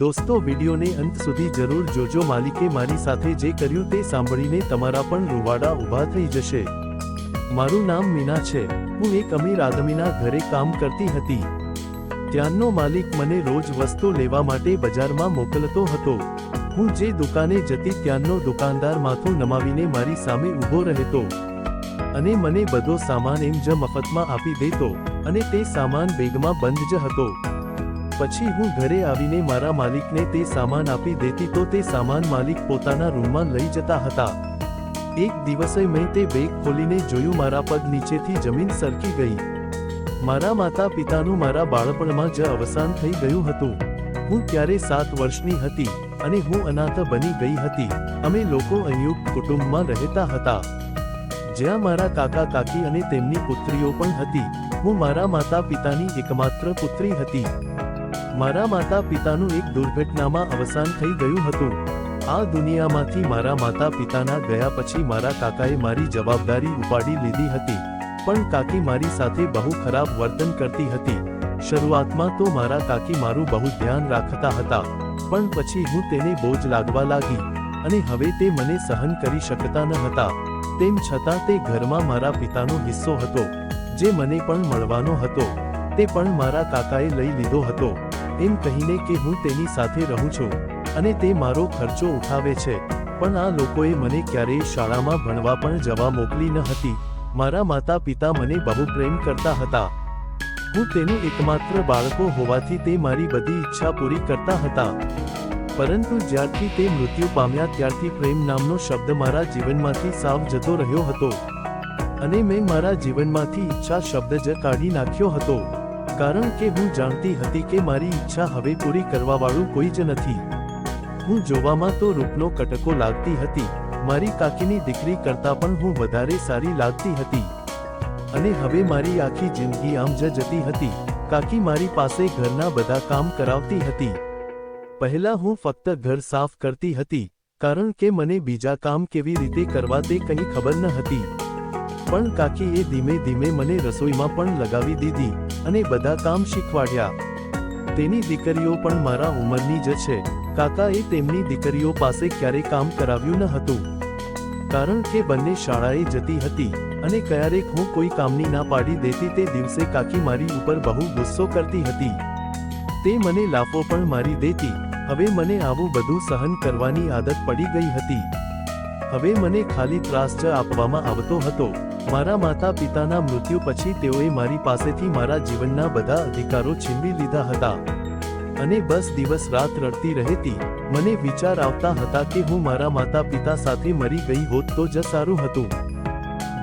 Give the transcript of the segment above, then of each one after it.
દોસ્તો, વિડીયોને અંત સુધી જરૂર જોજો. માલિકે મારી સાથે જે કર્યું તે સાંભળીને તમારા પણ રૂવાડા ઊભા થઈ જશે. મારું નામ મીના છે. હું એક અમીર આદમીના ઘરે કામ કરતી હતી. ત્યાંનો માલિક મને રોજ વસ્તુ લેવા માટે બજારમાં મોકલતો હતો. હું જે દુકાને જતી ત્યાંનો દુકાનદાર માથું નમાવીને મારી સામે ઊભો રહેતો અને મને બધો સામાન એમ જ મફતમાં આપી દેતો અને તે સામાન બેગમાં બંધ જ હતો. પછી હું ઘરે આવીને મારા માલિકને તે સામાન આપી દેતી તો તે સામાન માલિક પોતાના રૂમમાં લઈ જતા હતા. એક દિવસે મેં તે બેગ ખોલીને જોયું મારા પગ નીચેથી જમીન સરકી ગઈ. મારા માતા પિતાનું મારા બાળપણમાં જ અવસાન થઈ ગયું હતું. હું ત્યારે સાત વર્ષની હતી અને હું અનાથ બની ગઈ હતી. અમે લોકો સંયુક્ત કુટુંબમાં રહેતા હતા. જ્યાં મારા કાકા કાકી અને તેમની પુત્રીઓ પણ હતી. હું મારા માતા પિતાની એકમાત્ર પુત્રી હતી. મારા માતા પિતાનું એક દુર્ઘટનામાં અવસાન થઈ ગયું હતું. આ દુનિયામાંથી મારા માતા પિતાના ગયા પછી મારા કાકાએ મારી જવાબદારી ઉપાડી લીધી હતી, પણ કાકી મારી સાથે બહુ ખરાબ વર્તન કરતી હતી. શરૂઆતમાં તો મારા કાકી મારું બહુ ધ્યાન રાખતા હતા, પણ પછી હું તેને બોજ લાગવા લાગી, અને હવે તે મને સહન કરી શકતા ન હતા. તેમ છતાં તે ઘરમાં મારા પિતાનો હિસ્સો હતો, જે મને પણ મળવાનો હતો. તે પણ મારા કાકાએ લઈ લીધો હતો. એમ કહીને કે હું તેની સાથે રહું છું અને તે મારો ખર્ચો ઉઠાવે છે. પણ આ લોકોએ મને ક્યારેય શાળામાં ભણવા પણ જવા મોકલી ન હતી. મારા માતા પિતા મને બહુ પ્રેમ કરતા હતા. હું તેનું એકમાત્ર બાળકો હોવાથી તે મારી બધી ઈચ્છા પૂરી કરતા હતા. પરંતુ જ્યારથી તે મૃત્યુ પામ્યા ત્યારથી પ્રેમ નામનો શબ્દ મારા જીવનમાંથી સાવ જતો રહ્યો હતો. અને મેં મારા જીવનમાંથી ઈચ્છા શબ્દ જ કાઢી નાખ્યો હતો. કારણ કે હું જાણતી હતી કે મારી ઈચ્છા હવે પૂરી કરવાવાળું કોઈ જ નથી. હું જોવામાં તો રૂપનો કટકો લાગતી હતી. મારી કાકીની દીકરી કરતાં પણ હું વધારે સારી લાગતી હતી. અને હવે મારી આખી જિંદગી આમ જ જતી હતી. કાકી મારી પાસે ઘરના બધા કામ કરાવતી હતી. પહેલા હું ફક્ત ઘર સાફ કરતી હતી, કારણ કે મને બીજા કામ કેવી રીતે કરવા તે કંઈ ખબર ન હતી. પણ કાકીએ ધીમે ધીમે મને રસોઈમાં પણ લગાવી દીધી અને બધા કામ શીખવાડ્યા. તેની દીકરીઓ પણ મારા ઉંમરની જ છે. કાકાએ તેમની દીકરીઓ પાસે ક્યારે કામ કરાવ્યું ન હતું. કારણ કે બંને શાળાએ જતી હતી અને ક્યારેક હું કોઈ કામની ના પાડી દેતી તે દિવસે કાકી મારી ઉપર બહુ ગુસ્સો કરતી હતી. તે મને લાફો પણ મારી દેતી. હવે મને આવું બધું સહન કરવાની આદત પડી ગઈ હતી. હવે મને ખાલી ત્રાસ જ આપવામાં આવતો હતો. મારા માતા પિતાના મૃત્યુ પછી તેઓએ મારી પાસેથી મારા જીવનના બધા અધિકારો છીનવી લીધા હતા. અને બસ દિવસ રાત રડતી રહેતી. મને વિચાર આવતા હતા કે હું મારા માતા પિતા સાથે મરી ગઈ હોત તો જ સારું હતું.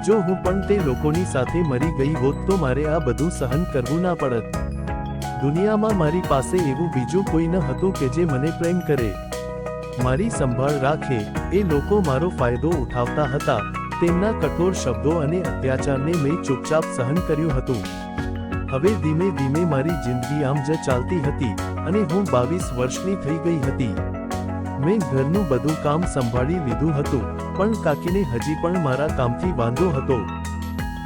જો હું પણ તે લોકોની સાથે મરી ગઈ હોત તો મારે આ બધું સહન કરવું ના પડત. દુનિયામાં મારી પાસે એવું બીજું કોઈ ન હતું કે જે મને પ્રેમ કરે. મારી સંભાળ રાખે, એ લોકો મારો ફાયદો ઉઠાવતા હતા. તેમના કઠોર શબ્દો અને અત્યાચારને મેં ચૂપચાપ સહન કર્યું હતું. હવે ધીમે ધીમે મારી જિંદગી આમ જ ચાલતી હતી અને હું બાવીસ વર્ષની થઈ ગઈ હતી. મેં ઘરનું બધું કામ સંભાળી લીધું હતું, પણ કાકીને હજી પણ મારા કામથી વાંધો હતો.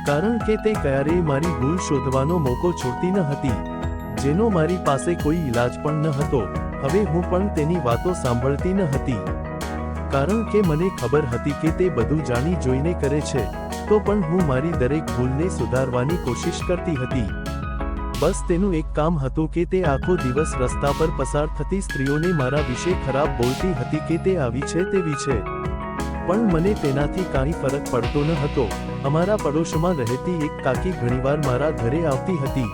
કારણ કે તે ક્યારેય મારી ભૂલ શોધવાનો મોકો છોડતી ન હતી. જેનો મારી પાસે કોઈ ઈલાજ પણ ન હતો. હવે હું પણ તેની વાતો સાંભળતી ન હતી. કારણ કે મને ખબર હતી કે તે બધું જાણી જોઈને કરે છે, તો પણ હું મારી દરેક ભૂલને સુધારવાની કોશિશ કરતી હતી. બસ તેનું એક કામ હતું કે તે આખો દિવસ રસ્તા પર પસાર થતી સ્ત્રીઓને મારા વિશે ખરાબ બોલતી હતી કે તે આવી છે તેવી છે. પણ મને તેનાથી કાંઈ ફરક પડતો ન હતો. અમારા પડોશમાં રહેતી એક કાકી ઘણીવાર મારા ઘરે આવતી હતી.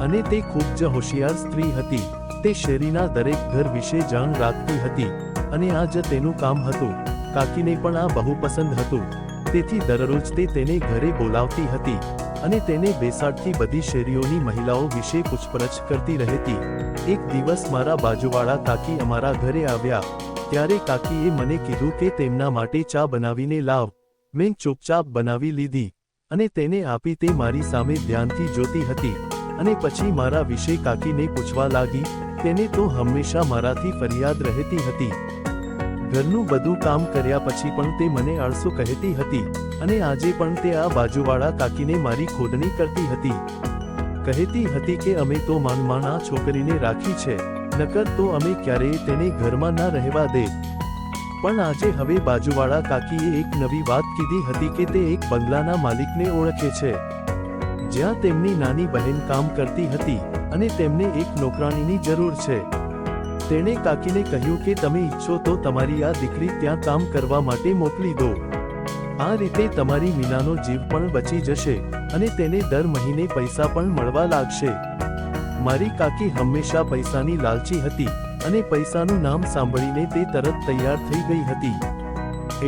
અને તે ખૂબ જ હોશિયાર સ્ત્રી હતી. તે શેરીના દરેક ઘર વિશે જાણ રાખતી હતી. અને આ જ તેનું કામ હતું. કાકીને પણ આ બહુ પસંદ હતું. તેથી દરરોજ તે તેને ઘરે બોલાવતી હતી અને તેને બેસાડથી બધી શેરીઓની મહિલાઓ વિશે પૂછપરછ કરતી રહેતી. એક દિવસ મારા બાજુવાળા કાકી અમારા ઘરે આવ્યા. ત્યારે કાકીએ મને કીધું કે તેમના માટે ચા બનાવીને લાવ. મેં ચૂપચાપ બનાવી લીધી અને તેને આપી તે મારી સામે ધ્યાનથી જોતી હતી. અને પછી મારા વિશે કાકીને પૂછવા લાગી. તેને તો હંમેશા મારાથી ફરિયાદ રહેતી હતી. ઘરનું બધું કામ કર્યા પછી પણ તે મને આળસો કહેતી હતી અને આજે પણ તે આ બાજુવાળા કાકીને મારી ખોદણી કરતી હતી. કહેતી હતી કે અમે તો આ છોકરીને રાખી છે, નકર તો અમે ક્યારેય તેને ઘરમાં ના રહેવા દે. પણ આજે હવે બાજુવાળા કાકીએ એક નવી વાત કીધી હતી કે તે એક બંગલાના માલિકને ઓળખે છે. જ્યાં તેમની નાની બહેન કામ કરતી હતી અને તેમને એક નોકરાણીની જરૂર છે. તેણે કાકીને કહ્યું કે તમે ઈચ્છો તો તમારી આ દીકરી ત્યાં કામ કરવા માટે મોકલી દો. આ રીતે તમારી મીનાનો જીવ પણ બચી જશે અને તેને દર મહિને પૈસા પણ મળવા લાગશે. મારી કાકી હંમેશા પૈસાની લાલચી હતી અને પૈસાનું નામ સાંભળીને તે તરત તૈયાર થઈ ગઈ હતી.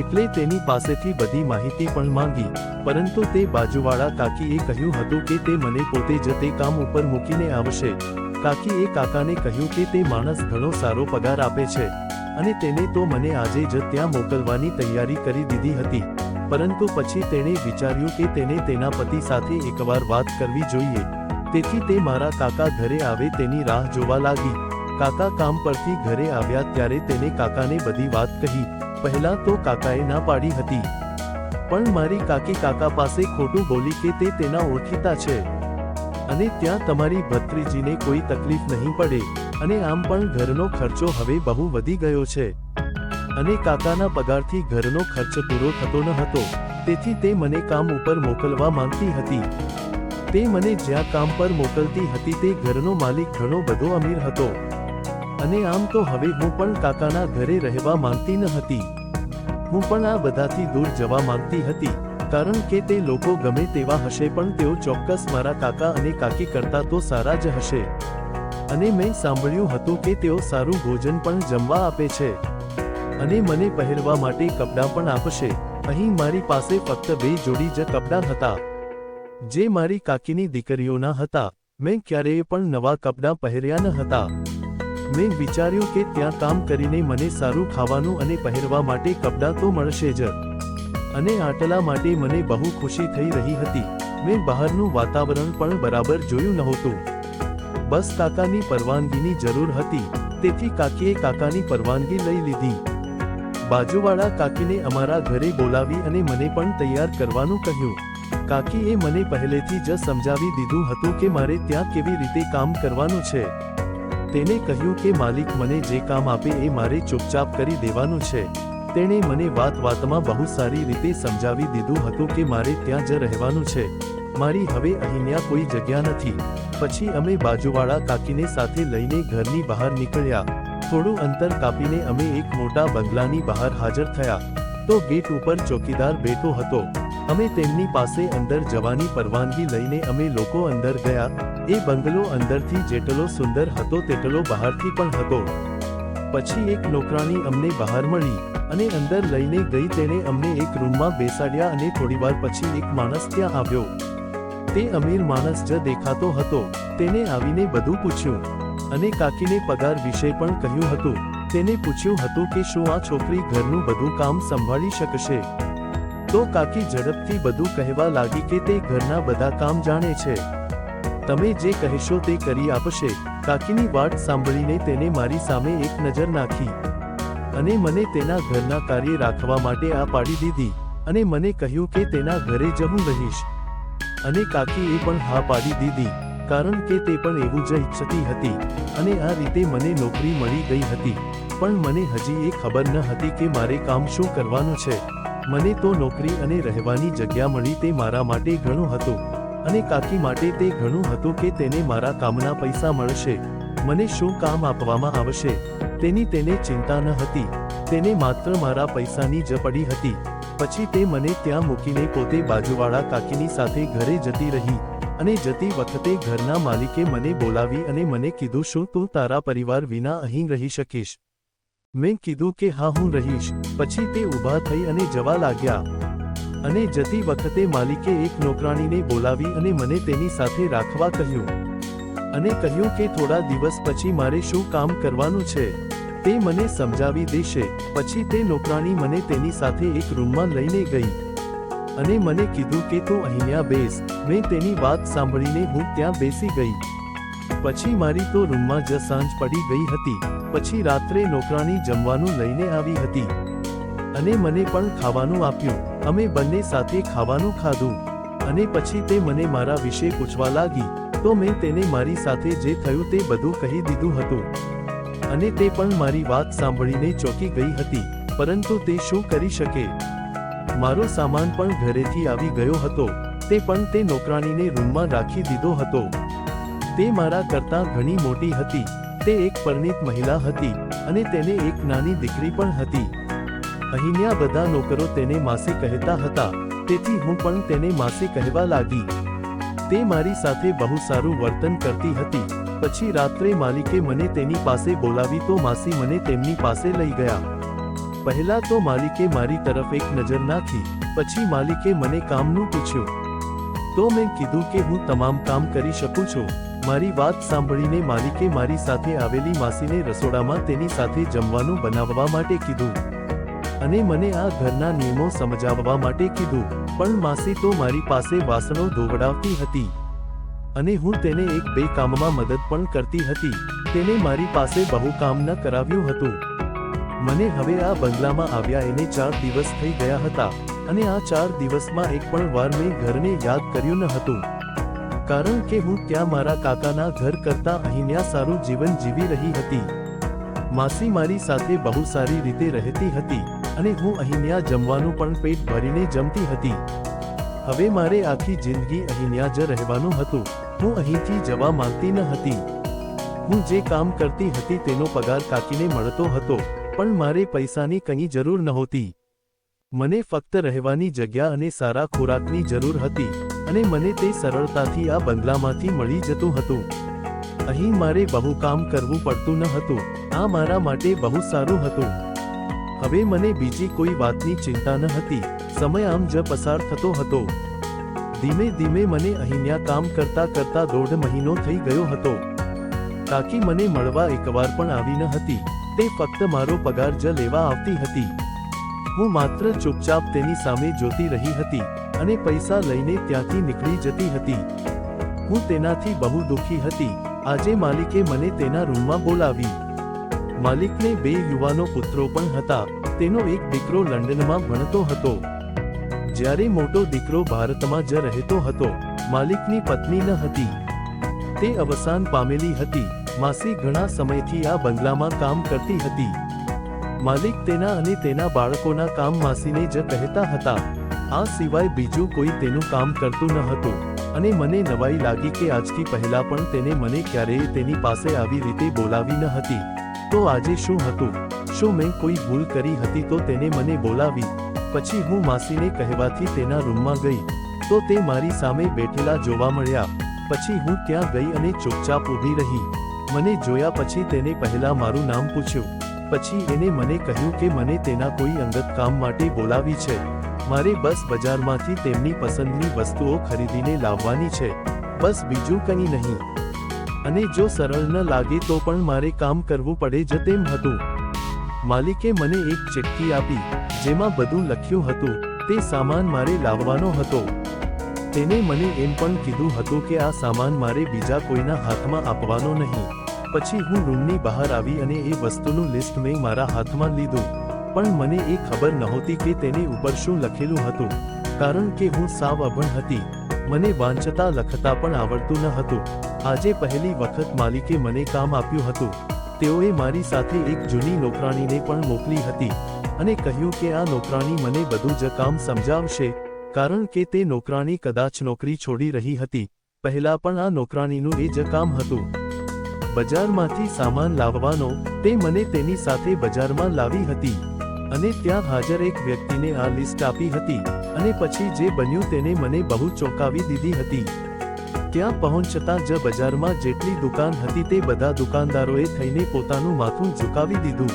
એટલે તેની પાસેથી બધી માહિતી પણ માંગી, પરંતુ તે બાજુવાળા કાકીએ કહ્યું હતું કે તે મને પોતે જ તે કામ ઉપર મૂકીને આવશે. કાકીએ કાકાને કહ્યું કે તે માણસ ઘણો સારો પગાર આપે છે અને તેને તો મને આજે જ ત્યાં મોકલવાની તૈયારી કરી દીધી હતી. પરંતુ પછી તેણે વિચાર્યું કે તેને તેના પતિ સાથે એકવાર વાત કરવી જોઈએ. તેથી તે મારા કાકા ઘરે આવે તેની રાહ જોવા લાગી. કાકા કામ પરથી ઘરે આવ્યા ત્યારે તેને કાકાને બધી વાત કહી. પહેલા તો કાકાએ ના પાડી હતી. પણ મારી કાકી કાકા પાસે ખોટું બોલી કે તે તેના ઓળખીતા છે. અને ત્યાં તમારી ભત્રીજીને કોઈ તકલીફ નહીં પડે, અને આમ પણ ઘરનો ખર્ચો હવે બહુ વધી ગયો છે. અને કાકાના પગારથી ઘરનો ખર્ચ પૂરો થતો ન હતો, તેથી તે મને કામ ઉપર મોકલવા માંગતી હતી. તે મને જ્યાં કામ પર મોકલતી હતી તે ઘરનો માલિક ઘણો બધો અમીર હતો. અને આમ તો હવે હું પણ કાકાના ઘરે રહેવા માંગતી ન હતી. હું પણ આ બધાથી દૂર જવા માંગતી હતી. કારણ કે તે લોકો ગમે તેવા હશે પણ તેઓ ચોક્કસ મારા કાકા અને કાકી કરતા તો સારા જ હશે. અને મેં સાંભળ્યું હતું કે તેઓ સારું ભોજન પણ જમવા આપે છે. અને મને પહેરવા માટે કપડાં પણ આપશે. અહીં મારી પાસે ફક્ત બે જોડી જ કપડાં હતા. જે મારી કાકીની દીકરીઓના હતા. મેં ક્યારેય પણ નવા કપડાં પહેર્યા ન હતા. મેં વિચાર્યું કે ત્યાં કામ કરીને મને સારું ખાવાનું અને પહેરવા માટે કપડાં તો મળશે જ. અને આટલા માટે મને બહુ ખુશી થઈ રહી હતી. મેં બહારનું વાતાવરણ પણ બરાબર જોયું નહોતું. બસ કાકાની પરવાનગીની જરૂર હતી, તેથી કાકીએ કાકાની પરવાનગી લઈ લીધી. બાજુવાળા કાકીને અમારા ઘરે બોલાવી અને મને પણ તૈયાર કરવાનું કહ્યું. કાકીએ મને પહેલેથી જ સમજાવી દીધું હતું કે મારે ત્યાં કેવી રીતે કામ કરવાનું છે. તેને કહ્યું કે માલિક મને જે કામ આપે એ મારે ચૂપચાપ કરી દેવાનું છે. તેણે મને વાત વાતમાં બહુ સારી રીતે સમજાવી દીધું હતું કે મારે ત્યાં જ રહેવાનું છે. મારી હવે અહીંયા કોઈ જગ્યા નથી. પછી અમે બાજુવાળા કાકીને સાથે લઈને ઘરની બહાર નીકળ્યા. થોડું અંતર કાપીને અમે એક મોટા બંગલાની બહાર હાજર થયા. તો ગેટ ઉપર ચોકીદાર બેઠો હતો. અમે તેમની પાસે અંદર જવાની પરવાનગી લઈને અમે લોકો અંદર ગયા. એ બંગલો અંદરથી જેટલો સુંદર હતો તેટલો બહારથી પણ હતો. પછી એક નોકરાણી અમને બહાર મળી અને અંદર લઈને ગઈ તેણે અમને એક રૂમમાં બેસાડ્યા અને થોડીવાર પછી એક માણસ ત્યાં આવ્યો. તે અમીર માણસ જ દેખાતો હતો. તેને આવીને બધું પૂછ્યું અને કાકીને પગાર વિશે પણ કહ્યું હતું. તેને પૂછ્યું હતું કે શું આ છોકરી ઘરનું બધું કામ સંભાળી શકશે? તો કાકી ઝડપથી બધું કહેવા લાગી કે તે ઘરના બધા કામ જાણે છે. તમે જે કહેશો તે કરી આપશે, કાકીની વાત સાંભળીને તેને મારી સામે એક નજર નાખી. અને મને તેના ઘરના કાર્ય રાખવા માટે આ પાડી દીધી, અને મને કહ્યું કે તેના ઘરે જ હું રહીશ. અને કાકીએ પણ હા પાડી દીધી, કારણ કે તે પણ એવું જ ઈચ્છતી હતી, અને આ રીતે મને નોકરી મળી ગઈ હતી. પણ મને હજી એ ખબર ન હતી કે મારે કામ શું કરવાનું છે. મને તો નોકરી અને રહેવાની જગ્યા મળી તે મારા માટે ઘણું હતું. અને કાકી માટે તે ઘણું હતું કે તેને મારા કામના પૈસા મળશે. મને શું કામ આપવામાં આવશે? તેની તેને ચિંતા ન હતી. તેને માત્ર મારા પૈસાની જ પડી હતી. પછી તે મને ત્યાં મૂકીને પોતે બાજુવાળા કાકીની સાથે ઘરે જતી રહી અને જતી વખતે ઘરના માલિકે મને બોલાવી અને મને કીધું, શું તું તારા પરિવાર વિના અહીં રહી શકીશ? મેં કીધું કે, હા, હું રહીશ. પછી તે ઊભા થઈ અને જવા લાગ્યા. અને જતી વખતે માલિકે એક નોકરાણીને બોલાવી અને મને તેની સાથે રાખવા કહ્યું. અને કહ્યું કે થોડા દિવસ પછી મારે શું કામ કરવાનું છે? તે મને સમજાવી દેશે. પછી તે નોકરાણી મને તેની સાથે એક રૂમમાં લઈને ગઈ. અને મને કીધું કે તું અહીંયા બેસ. મેં તેની વાત સાંભળીને હું ત્યાં બેસી ગઈ. પછી મારી તો રૂમમાં જ સાંજ પડી ગઈ હતી. પછી રાત્રે નોકરાણી જમવાનું લઈને આવી હતી. અને મને પણ ખાવાનું આપ્યું. અમે બંને સાથે ખાવાનું ખાધું. અને પછી તે મને મારા વિશે પૂછવા લાગી, તો મેં તેને મારી સાથે જે થયું તે બધું કહી દીધું હતું. અને તે પણ મારી વાત સાંભળીને ચોંકી ગઈ હતી, પરંતુ તે શું કરી શકે? મારો સામાન પણ ઘરેથી આવી ગયો હતો, તે પણ તે નોકરાણીને રૂમમાં રાખી દીધો હતો. તે મારા કરતાં ઘણી મોટી હતી, તે એક પરિણીત મહિલા હતી, અને તેને એક નાની દીકરી પણ હતી. અહીંના બધા નોકરો તેને માસી કહેતા હતા, તેથી હું પણ તેને માસી કહેવા લાગી. તે મારી સાથે બહુ સારું વર્તન કરતી હતી, પછી રાત્રે માલિકે મને તેની પાસે બોલાવી તો માસી મને તેમની પાસે લઈ ગયા. પહેલા તો માલિકે મારી તરફ એક નજર નાખી, પછી માલિકે મને કામનું પૂછ્યું. તો મેં કીધું કે હું તમામ કામ કરી શકું છું. મારી વાત સાંભળીને માલિકે મારી સાથે આવેલી માસીને રસોડામાં તેની સાથે જમવાનું બનાવવા માટે કીધું. અને મને આ ઘરના નિયમો સમજાવવા માટે કીધું, પણ માસી તો મારી પાસે વાસણો ધોવડાવતી હતી. અને હું તેને એક બે કામમાં મદદ પણ કરતી હતી. તેને મારી પાસે બહુ કામ ન કરાવ્યું હતું. મને હવે આ બંગલામાં આવ્યા એને ચાર દિવસ થઈ ગયા હતા. અને આ ચાર દિવસમાં એક પણ વાર મેં ઘરને યાદ કર્યું ન હતું. કારણ કે હું ત્યાં મારા કાકાના ઘર કરતાં અહીંયા સારું જીવન જીવી રહી હતી. માસી મારી સાથે બહુ સારી રીતે રહેતી હતી. અને હું અહીં ન્યા જમવાનું પણ પેટ ભરીને જમતી હતી. હવે મારે આખી જિંદગી અહીં ન્યા જ રહેવાનું હતું. હું અહીંથી જવા માંગતી ન હતી. હું જે કામ કરતી હતી તેનો પગાર કાકીને મળતો હતો, પણ મારે પૈસાની કંઈ જરૂર નહોતી. મને ફક્ત રહેવાની જગ્યા અને સારા ખોરાકની જરૂર હતી, અને મને તે સરળતાથી આ બંગલામાંથી મળી જતું હતું. અહીં મારે બહુ કામ કરવું પડતું ન હતું. આ મારા માટે બહુ સારું હતું. હવે મને બીજી કોઈ વાતની ચિંતા ન હતી. સમય આમ જ પસાર થતો હતો. ધીમે ધીમે મને અહીંયા કામ કરતા કરતા દોઢ મહિનો થઈ ગયો હતો. કાકી મને મળવા એકવાર પણ આવી ન હતી. તે ફક્ત મારો પગાર જ લેવા આવતી હતી. હું માત્ર ચૂપચાપ તેની સામે જોતી રહી હતી અને પૈસા લઈને ત્યાંથી નીકળી જતી હતી. હું તેનાથી બહુ દુઃખી હતી. આજે માલિકે મને તેના રૂમમાં બોલાવી. માલિકને બે યુવાનો પુત્રો પણ હતા. તેનો એક દીકરો લંડનમાં ભણતો હતો. જ્યારે મોટો દીકરો ભારતમાં જ રહેતો હતો, માલિકની પત્ની ન હતી. તે અવસાન પામેલી હતી. માસી ઘણા સમયથી આ બંગલામાં કામ કરતી હતી. માલિક તેના અને તેના બાળકોના કામ માસીને જ કહેતા હતા. આ સિવાય બીજું કોઈ તેનું કામ કરતું ન હતું. અને મને નવાઈ લાગી કે આજથી પહેલા પણ તેને મને ક્યારેય તેની પાસે આવી રીતે બોલાવી ન હતી. તો આજે શું હતું? શું મેં કોઈ ભૂલ કરી હતી તો તેને મને બોલાવી? પછી હું માસીને કહેવાથી તેના રૂમમાં ગઈ. તો તે મારી સામે બેઠેલા જોવા મળ્યા. પછી હું ત્યાં ગઈ અને ચૂપચાપ ઊભી રહી. મને જોયા પછી તેને પહેલા મારું નામ પૂછ્યું. પછી એને મને કહ્યું કે મને તેના કોઈ અંગત કામ માટે બોલાવી છે. મારે બસ બજારમાંથી તેમની પસંદની વસ્તુઓ ખરીદીને લાવવાની છે. બસ બીજું કંઈ નહીં. અને જો સરળ ન લાગે તો પણ મારે કામ કરવું પડે જ તેમ હતું. માલિકે મને એક ચિઠ્ઠી આપી, જેમાં બધું લખ્યું હતું, તે સામાન મારે લાવવાનો હતો. તેને મને એમ પણ કીધું હતું કે આ સામાન મારે બીજા કોઈના હાથમાં આપવાનો નહીં. પછી હું રૂમની બહાર આવી અને એ વસ્તુનું લિસ્ટ મેં મારા હાથમાં લીધું. પણ મને એ ખબર નહોતી કે તેની ઉપર શું લખેલું હતું. કારણ કે હું સાવ અભણ હતી. મને વાંચતા લખતા પણ આવડતું ન હતું. આજે પહેલી વખત માલિકે મને કામ આપ્યું હતું. તેઓએ મારી સાથે એક જૂની નોકરાણીને પણ મોકલી હતી અને કહ્યું કે આ નોકરાણી મને બધું જ કામ સમજાવશે, કારણ કે તે નોકરાણી કદાચ નોકરી છોડી રહી હતી. પહેલા પણ આ નોકરાણીનું એ જ કામ હતું. બજારમાંથી સામાન લાવવાનો, તે મને તેની સાથે બજારમાં લાવી હતી. અને ત્યાં હાજર એક વ્યક્તિને આ લિસ્ટ આપી હતી અને પછી જે બન્યું તેને મને બહુ ચોંકાવી દીધી હતી. ત્યાં પહોંચતા જ બજારમાં જેટલી દુકાન હતી તે બધા દુકાનદારોએ થઈને પોતાનું માથું ઝુકાવી દીધું.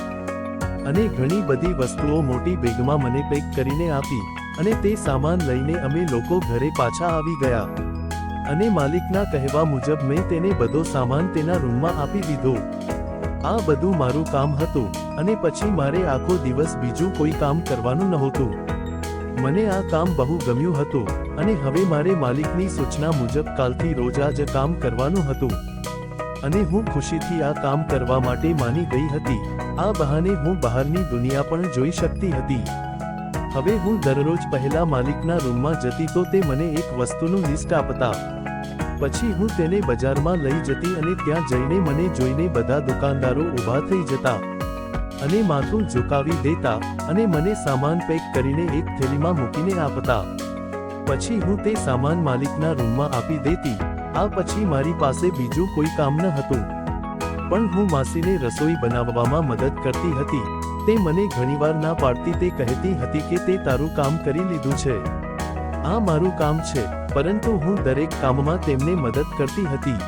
અને ઘણી બધી વસ્તુઓ મોટી બેગમાં મને પેક કરીને આપી અને તે સામાન લઈને અમે લોકો ઘરે પાછા આવી ગયા. અને માલિકના કહેવા મુજબ મેં તેને બધો સામાન તેના રૂમમાં આપી દીધો. આ બધું મારું કામ હતું અને પછી મારે આખો દિવસ બીજું કોઈ કામ કરવાનું નહોતું. મને આ કામ બહુ ગમ્યું હતું. અને હવે મારે માલિકની સૂચના મુજબ કાલથી રોજ આ જ કામ કરવાનું હતું. અને હું ખુશીથી આ કામ કરવા માટે માની ગઈ હતી. આ બહાને હું બહારની દુનિયા પણ જોઈ શકતી હતી. હવે હું દરરોજ પહેલા માલિકના રૂમમાં જતી તો તે મને એક વસ્તુનું લિસ્ટ આપતા. પછી હું તેને બજારમાં લઈ જતી અને ત્યાં જઈને મને જોઈને બધા દુકાનદારો ઊભા થઈ જતા. અને માથું ઝુકાવી દેતા અને મને સામાન પેક કરીને એક થેલીમાં મૂકીને આપતા. પછી હું તે સામાન માલિકના રૂમમાં આપી દેતી. આ પછી મારી પાસે બીજું કોઈ કામ ન હતું. પણ હું માસીને રસોઈ બનાવવામાં મદદ કરતી હતી. તે મને ઘણીવાર ના પાડતી તે કહેતી હતી કે તે તારું કામ કરી લીધું છે. આ મારું કામ છે, પરંતુ હું દરેક કામમાં તેમને મદદ કરતી હતી.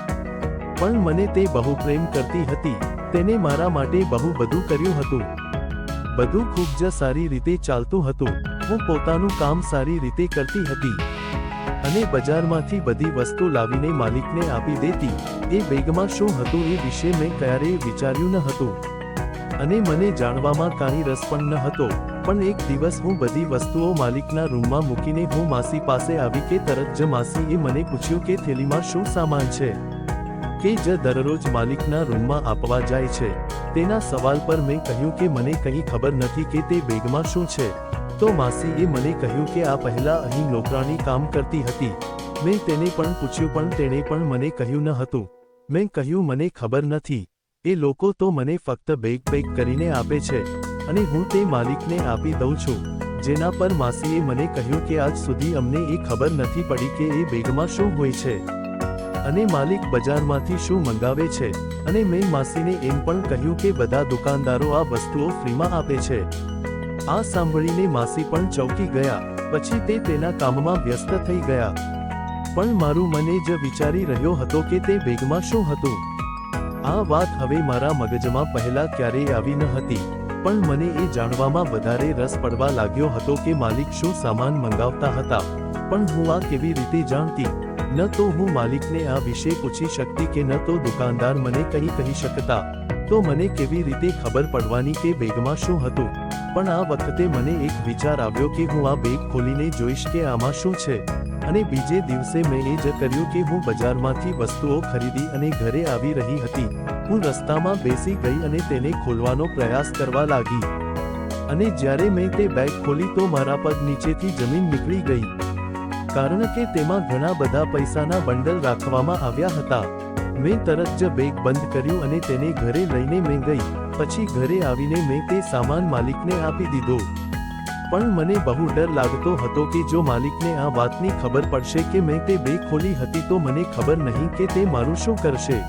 પણ મને તે બહુ પ્રેમ કરતી હતી. તેને મારા માટે બહુ બધું કર્યું હતું. બધું ખૂબ જ સારી રીતે ચાલતું હતું. હું પોતાનું કામ સારી રીતે કરતી હતી. અને બજારમાંથી બધી વસ્તુ લાવીને માલિકને આપી દેતી. એ બેગમાં શું હતું એ વિશે મેં ક્યારેય વિચાર્યું ન હતું. અને મને જાણવામાં કાંઈ રસ પણ ન હતો. પણ એક દિવસ હું બધી વસ્તુઓ માલિકના રૂમમાં મૂકીને હું માસી પાસે આવી કે તરત જ માસીએ મને પૂછ્યું કે થેલીમાં શું સામાન છે? કે જ દરરોજ માલિકના રૂમમાં આપવા જાય છે. તેના સવાલ પર મેં કહ્યું કે મને કંઈ ખબર નથી કે તે બેગમાં શું છે. તો માસીએ મને કહ્યું કે આ પહેલા અહીં નોકરાણી કામ કરતી હતી. મેં તેને પણ પૂછ્યું પણ તેણે પણ મને કહ્યું ન હતું. મેં કહ્યું, મને ખબર નથી. એ લોકો તો મને ફક્ત બેગ પેક કરીને આપે છે. અને હું તે માલિકને આપી દઉં છું. જેના પર માસીએ મને કહ્યું કે આજ સુધી અમને એ ખબર નથી પડી કે એ બેગમાં શું હોય છે. અને માલિક બજારમાંથી શું મંગાવે છે. અને મેં માસીને એમ પણ કહ્યું કે બધા દુકાનદારો આ વસ્તુઓ ફ્રીમાં આપે છે. આ સાંભળીને માસી પણ ચોંકી ગયા, પછી તે તેના કામમાં વ્યસ્ત થઈ ગયા. પણ મારું મને જ વિચારી રહ્યો હતો કે તે બેગમાં શું હતું. આ વાત હવે મારા મગજમાં પહેલા ક્યારેય આવી ન હતી, પણ મને એ જાણવામાં વધારે રસ પડવા લાગ્યો હતો કે માલિક શું સામાન મંગાવતા હતા. પણ હું આ કેવી રીતે જાણતી? ન તો હું માલિકને આ વિશે પૂછી શકતી કે ન તો દુકાનદાર મને કંઈ કહી શકતા. તો મને કેવી રીતે ખબર પડવાની કે બેગમાં શું હતું? પણ આ વખતે મને એક વિચાર આવ્યો કે હું આ બેગ ખોલીને જોઈશ કે આમાં શું છે. અને બીજે દિવસે મેં એ જ કર્યું કે હું બજારમાંથી વસ્તુઓ ખરીદી અને ઘરે આવી રહી હતી. હું રસ્તામાં બેસી ગઈ અને તેને ખોલવાનો પ્રયાસ કરવા લાગી. અને જ્યારે મેં તે બેગ ખોલી તો મારા પગ નીચેથી જમીન નીકળી ગઈ. કારણ કે તેમાં ઘણા બધા પૈસાના બંડલ રાખવામાં આવ્યા હતા. મેં તરત જ બેગ બંધ કર્યું અને તેને ઘરે લઈને મેં ગઈ. પછી ઘરે આવીને મેં તે સામાન માલિકને આપી દીધો. પણ મને બહુ ડર લાગતો હતો કે જો માલિકને આ વાતની ખબર પડશે કે મેં તે બે ખોલી હતી તો મને ખબર નહીં કે તે મારું શું કરશે.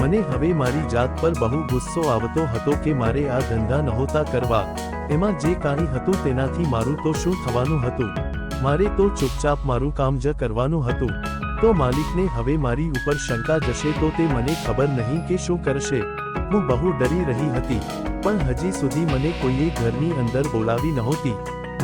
મને હવે મારી જાત પર બહુ ગુસ્સો આવતો હતો કે મારે આ ધંધા નહોતા કરવા. એમાં જે કાંઈ હતું તેનાથી મારું તો શું થવાનું હતું? મારે તો ચૂપચાપ મારું કામ જ કરવાનું હતું. તો માલિકને હવે મારી ઉપર શંકા જશે તો તે મને ખબર નહીં કે શું કરશે. હું બહુ ડરી રહી હતી, પણ હજી સુધી મને કોઈએ ઘરની અંદર બોલાવી નહોતી.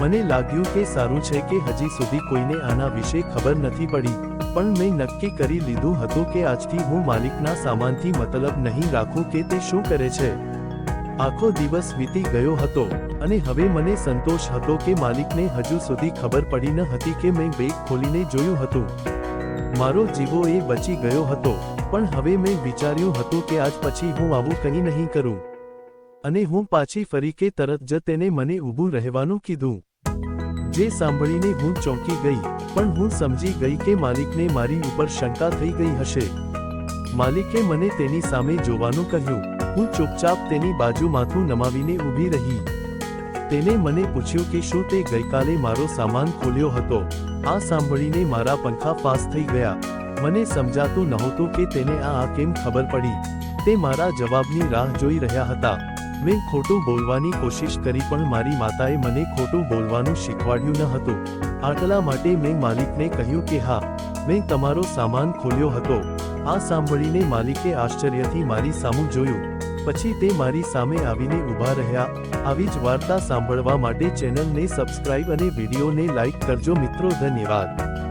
મને લાગ્યું કે સારું છે કે હજી સુધી કોઈને આના વિશે ખબર નથી પડી, પણ મેં નક્કી કરી લીધું હતું કે આજથી હું માલિકના સામાનથી મતલબ નહીં રાખું કે તે શું કરે છે. આખો દિવસ વીતી ગયો હતો, અને હવે મને સંતોષ હતો કે માલિકને હજુ સુધી ખબર પડી ન હતી કે મેં બેગ ખોલીને જોયું હતું. મારો જીવો એ બચી ગયો હતો, પણ હવે મેં વિચાર્યું હતું કે આજ પછી હું આવું કંઈ નહીં કરું. અને હું પાછી ફરી કે તરત જ તેને મને ઊભું રહેવાનું કીધું. જે સાંભળીને હું ચોંકી ગઈ, પણ હું સમજી ગઈ કે માલિકને મારી ઉપર શંકા થઈ ગઈ હશે. માલિકે મને તેની સામે જોવાનું કહ્યું. હું ચૂપચાપ તેની બાજુ માથું નમાવીને ઊભી રહી. તેને મને પૂછ્યું કે શું તે ગઈકાલે મારો સામાન ખોલ્યો હતો? આ સાંભળીને મારા પંખા પાસ થઈ ગયા. મને સમજાતું નહોતું કે તેને આ કેમ ખબર પડી. તે મારા જવાબની રાહ જોઈ રહ્યા હતા. મેં ખોટું બોલવાની કોશિશ કરી પણ મારી માતાએ મને ખોટું બોલવાનું શીખવાડ્યું ન હતું. આટલા માટે મેં માલિકને કહ્યું કે હા, મેં તમારો સામાન ખોલ્યો હતો. આ સાંભળીને માલિકે આશ્ચર્યથી મારી સામું જોયું. પછી તે મારી સામે આવીને ઊભા રહ્યા. આવી જ વાર્તા સાંભળવા માટે ચેનલને સબસ્ક્રાઇબ અને વિડીયોને લાઇક કરજો મિત્રો, ધન્યવાદ.